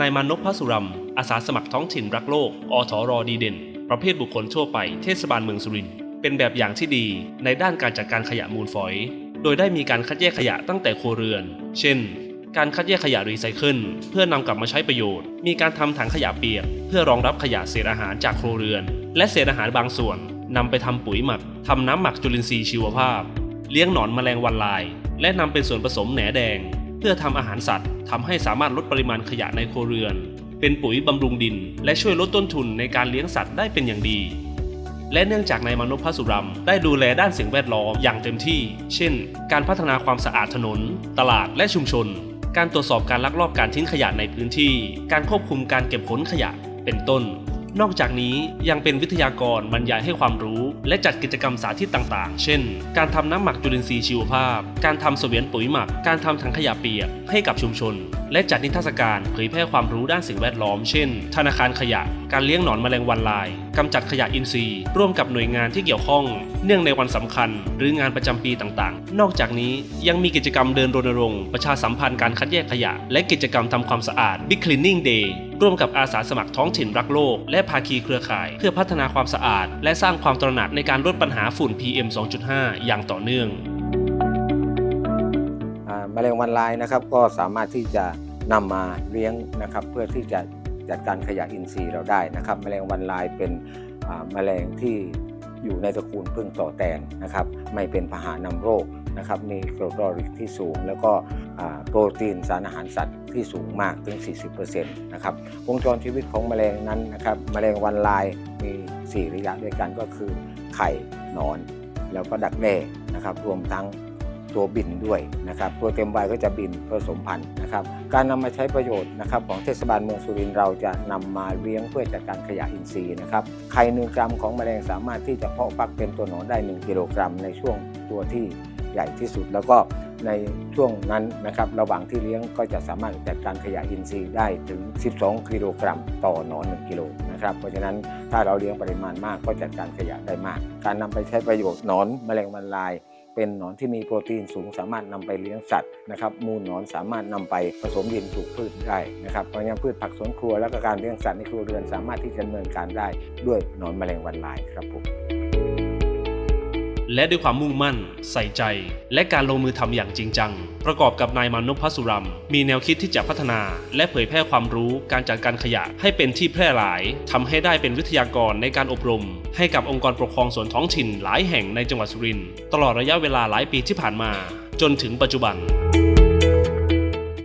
นายมานพพสุรัมอาสาสมัครท้องถิ่นรักโลก อทรดีเด่น ประเภทบุคคลทั่วไป เทศบาลเมืองสุรินทร์ เป็นแบบอย่างที่ดีในด้านการจัดการขยะมูลฝอย โดยได้มีการคัดแยกขยะตั้งแต่ครัวเรือน เช่น การคัดแยกขยะรีไซเคิลเพื่อนำกลับมาใช้ประโยชน์ มีการทำถังขยะเปียก เพื่อรองรับขยะเศษอาหารจากครัวเรือน และเศษอาหารบางส่วนนำไปทำปุ๋ยหมักทำน้ำหมักจุลินทรีย์ชีวภาพ เลี้ยงหนอนแมลงวันลาย และนำเป็นส่วนผสมแหนแดง เพื่อทำอาหารสัตว์ทำให้สามารถลดปริมาณขยะในครัวเรือน เป็นปุ๋ยบำรุงดิน และช่วยลดต้นทุนในการเลี้ยงสัตว์ได้เป็นอย่างดี และเนื่องจากนายมานพพระสุรัมได้ดูแลด้านสิ่งแวดล้อมอย่างเต็มที่ เช่น การพัฒนาความสะอาดถนน ตลาดและชุมชน การตรวจสอบการลักลอบการทิ้งขยะในพื้นที่ การควบคุมการเก็บขนขยะ เป็นต้น นอกจากนี้ยังเป็นวิทยากรบรรยายให้ความรู้ และจัดกิจกรรมสาธิตต่างๆ เช่น การทำน้ำหมักจุลินทรีย์ชีวภาพ การทำเสวียนปุ๋ยหมัก การทำถังขยะเปียกให้กับชุมชน และจัดนิทรรศการเผยแพร่ความรู้ด้านสิ่งแวดล้อม เช่น ธนาคารขยะ การเลี้ยงหนอนแมลงวันลายกำจัดขยะอินทรีย์ ร่วมกับหน่วยงานที่เกี่ยวข้อง เนื่องในวันสำคัญ หรืองานประจำปีต่างๆ นอกจากนี้ยังมีกิจกรรมเดินรณรงค์ประชาสัมพันธ์การคัดแยกขยะ และกิจกรรมทำความสะอาด Big Cleaning Day ร่วมกับอาสาสมัครท้องถิ่นรักโลก และภาคีเครือข่าย เพื่อพัฒนาความสะอาด และสร้างความตระหนักในการลดปัญหาฝุ่น PM 2.5 อย่างต่อเนื่องอ่าแมลงวันลายนะครับก็สามารถที่จะนำมาเลี้ยงนะครับ เพื่อที่จะจัดการขยะอินทรีย์เราได้นะครับแมลงวันลายเป็นอ่าแมลงที่อยู่ในตระกูลพึ่งต่อแตนนะครับ ไม่เป็นพาหะนำโรค นะครับมีแคลอริกที่สูง แล้วก็โปรตีนสารอาหารสัตว์ที่สูงมากถึง 40%นะครับวงจรชีวิตของแมลงนั้นนะครับแมลงวันลายมี 4 ระยะด้วยกันก็คือไข่หนอน แล้วก็ดักแด้นะครับรวมทั้งตัวบินด้วยนะครับตัวเต็มวัยก็จะบินผสมพันธุ์นะครับ การนำมาใช้ประโยชน์นะครับของเทศบาลเมืองสุรินทร์เราจะนำมาเลี้ยงเพื่อจัดการขยะอินทรีย์นะครับไข่หนึ่งกรัมของแมลงสามารถที่จะเพาะฟักเป็นตัวหนอนได้ 1 กิโลกรัมในช่วงตัวที่ ใหญ่ที่สุด แล้วก็ในช่วงนั้นนะครับระหว่างที่เลี้ยงก็จะสามารถจัดการขยะอินทรีย์ได้ถึง 12 กิโลกรัมต่อหนอน1กิโลนะครับเพราะฉะนั้นถ้าเราเลี้ยงปริมาณมากก็จัดการขยะได้มาก การนำไปใช้ประโยชน์หนอนแมลงวันลายเป็นหนอนที่มีโปรตีนสูงสามารถนำไปเลี้ยงสัตว์นะครับมูลหนอนสามารถนำไปผสมดินปลูกพืชได้นะครับเพราะฉะนั้นพืชผักสวนครัวและก็การเลี้ยงสัตว์ในครัวเรือนสามารถที่จะดำเนินการได้ด้วยหนอนแมลงวันลายครับผม และด้วยความมุ่งมั่น ใส่ใจ และการลงมือทำอย่างจริงจัง ประกอบกับนายมานพพสุรัมมีแนวคิดที่จะพัฒนา และเผยแพร่ความรู้การจัดการขยะให้เป็นที่แพร่หลายทำให้ได้เป็นวิทยากรในการอบรม ให้กับองค์กรปกครองส่วนท้องถิ่นหลายแห่งในจังหวัดสุรินทร์ตลอดระยะเวลาหลายปีที่ผ่านมา จนถึงปัจจุบัน